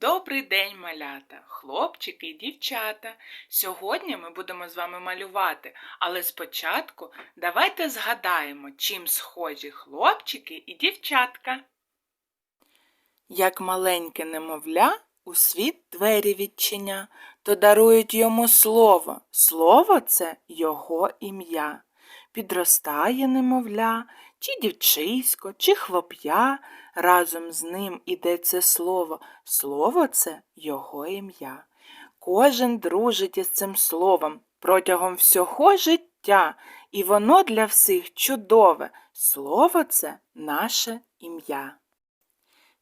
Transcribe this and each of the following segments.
Добрий день, малята, хлопчики і дівчата. Сьогодні ми будемо з вами малювати, але спочатку давайте згадаємо, чим схожі хлопчики і дівчатка. Як маленьке немовля у світ двері відчиня, то дарують йому слово. Слово це його ім'я. Підростає немовля, чи дівчисько, чи хлоп'я, разом з ним іде це слово. Слово це його ім'я. Кожен дружить із цим словом протягом всього життя, і воно для всіх чудове. Слово це наше ім'я.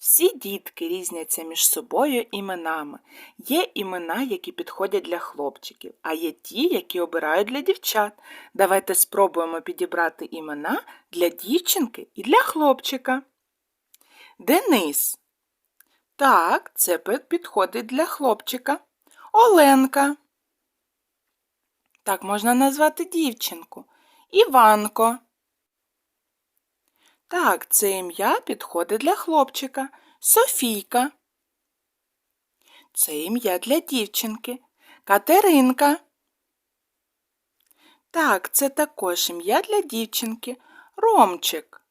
Всі дітки різняться між собою іменами. Є імена, які підходять для хлопчиків, а є ті, які обирають для дівчат. Давайте спробуємо підібрати імена для дівчинки і для хлопчика. Денис. Так, це підходить для хлопчика. Оленка. Так можна назвати дівчинку. Іванко. Так, це ім'я підходить для хлопчика. Софійка. Це ім'я для дівчинки. Катеринка. Так, це також ім'я для дівчинки. Ромчик.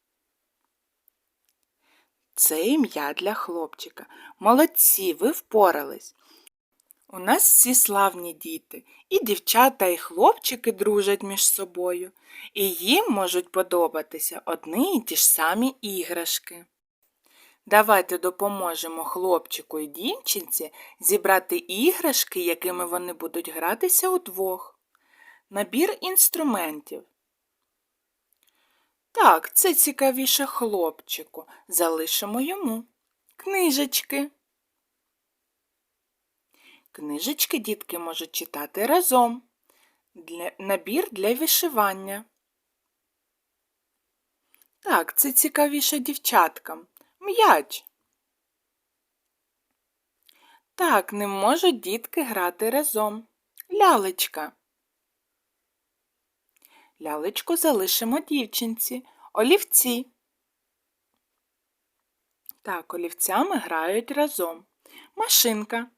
Це ім'я для хлопчика. Молодці, ви впорались. У нас всі славні діти, і дівчата, і хлопчики дружать між собою, і їм можуть подобатися одні і ті ж самі іграшки. Давайте допоможемо хлопчику і дівчинці зібрати іграшки, якими вони будуть гратися удвох. Набір інструментів. Так, це цікавіше хлопчику. Залишимо йому. Книжечки. Книжечки дітки можуть читати разом. Для, набір для вишивання. Так, це цікавіше дівчаткам. М'яч. Так, не можуть дітки грати разом. Лялечка. Лялечку залишимо дівчинці. Олівці. Так, олівцями грають разом. Машинка.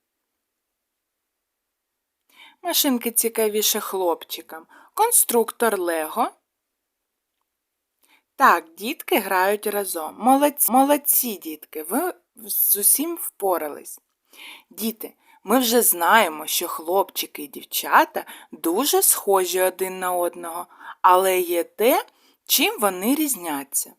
Машинки цікавіше хлопчикам. Конструктор Лего. Так, дітки грають разом. Молодці, молодці дітки, ви з усім впорались. Діти, ми вже знаємо, що хлопчики і дівчата дуже схожі один на одного, але є те, чим вони різняться.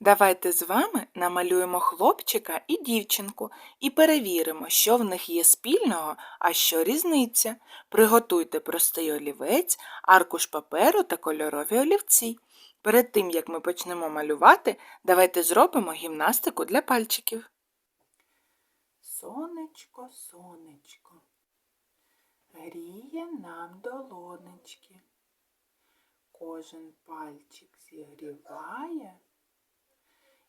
Давайте з вами намалюємо хлопчика і дівчинку і перевіримо, що в них є спільного, а що різниця. Приготуйте простий олівець, аркуш паперу та кольорові олівці. Перед тим, як ми почнемо малювати, давайте зробимо гімнастику для пальчиків. Сонечко, сонечко, гріє нам долонечки. Кожен пальчик зігріває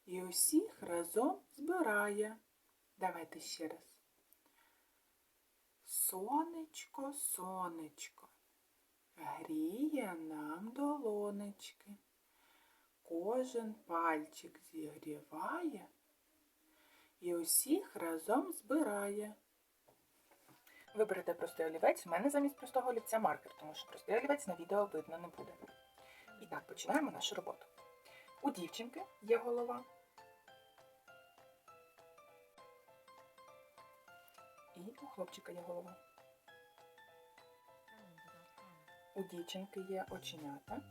і усіх разом збирає. Давайте ще раз. Сонечко, сонечко, гріє нам долонечки. Кожен пальчик зігріває і усіх разом збирає. Виберете простий олівець, в мене замість простого олівця маркер, тому що простий олівець на відео видно не буде. І так, починаємо нашу роботу. У дівчинки є голова. І у хлопчика є голова. У дівчинки є оченята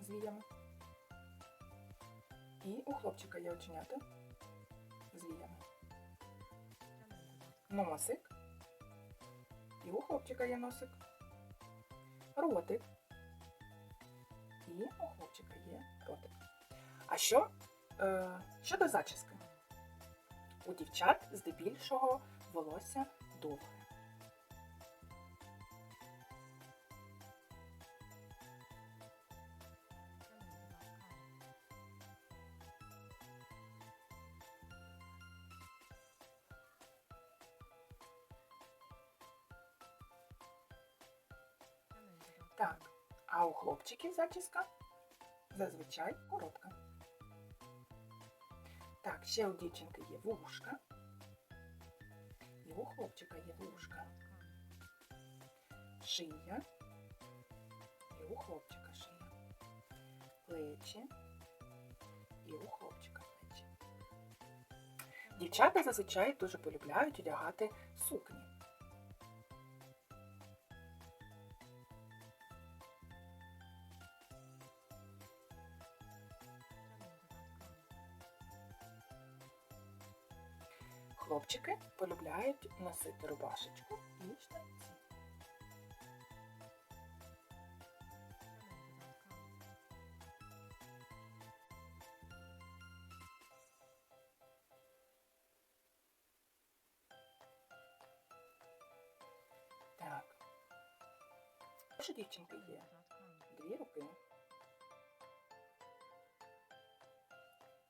з віями. І у хлопчика є оченята з віями. Носик. І у хлопчика є носик. Ротик. І у хлопчика є ротик. А що е, щодо зачіски? У дівчат здебільшого волосся довге. Так, а у хлопчиків зачіска зазвичай коротка. Так, ще у дівчинки є вушка. І у хлопчика є вушка. Шия. І у хлопчика шия. Плечі. І у хлопчика плечі. Дівчата зазвичай дуже полюбляють одягати сукні. Хлопчики полюбляють носити рубашечку і штанці. Так. Що дівчинки є? Дві руки.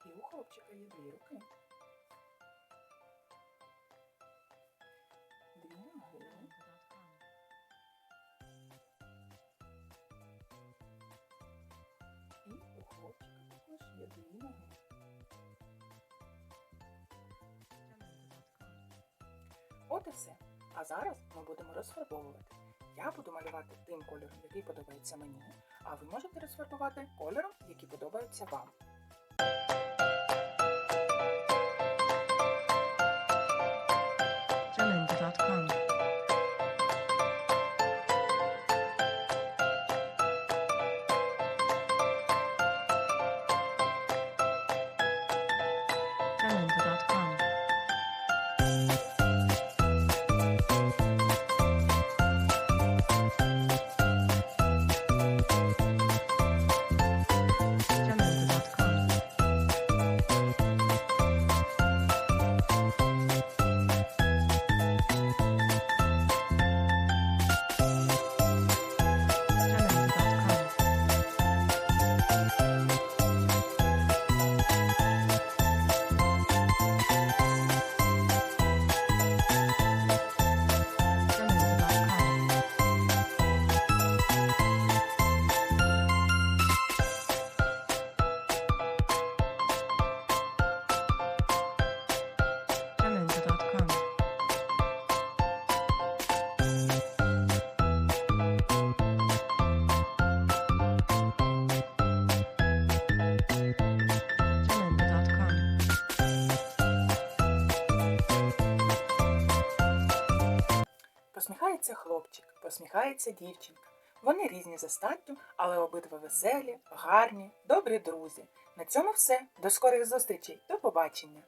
І у хлопчика є дві руки. Є. От і все. А зараз ми будемо розфарбовувати. Я буду малювати тим кольором, який подобається мені, а ви можете розфарбувати кольором, який подобається вам. Посміхається хлопчик, посміхається дівчинка. Вони різні за статтю, але обидва веселі, гарні, добрі друзі. На цьому все. До скорих зустрічей. До побачення!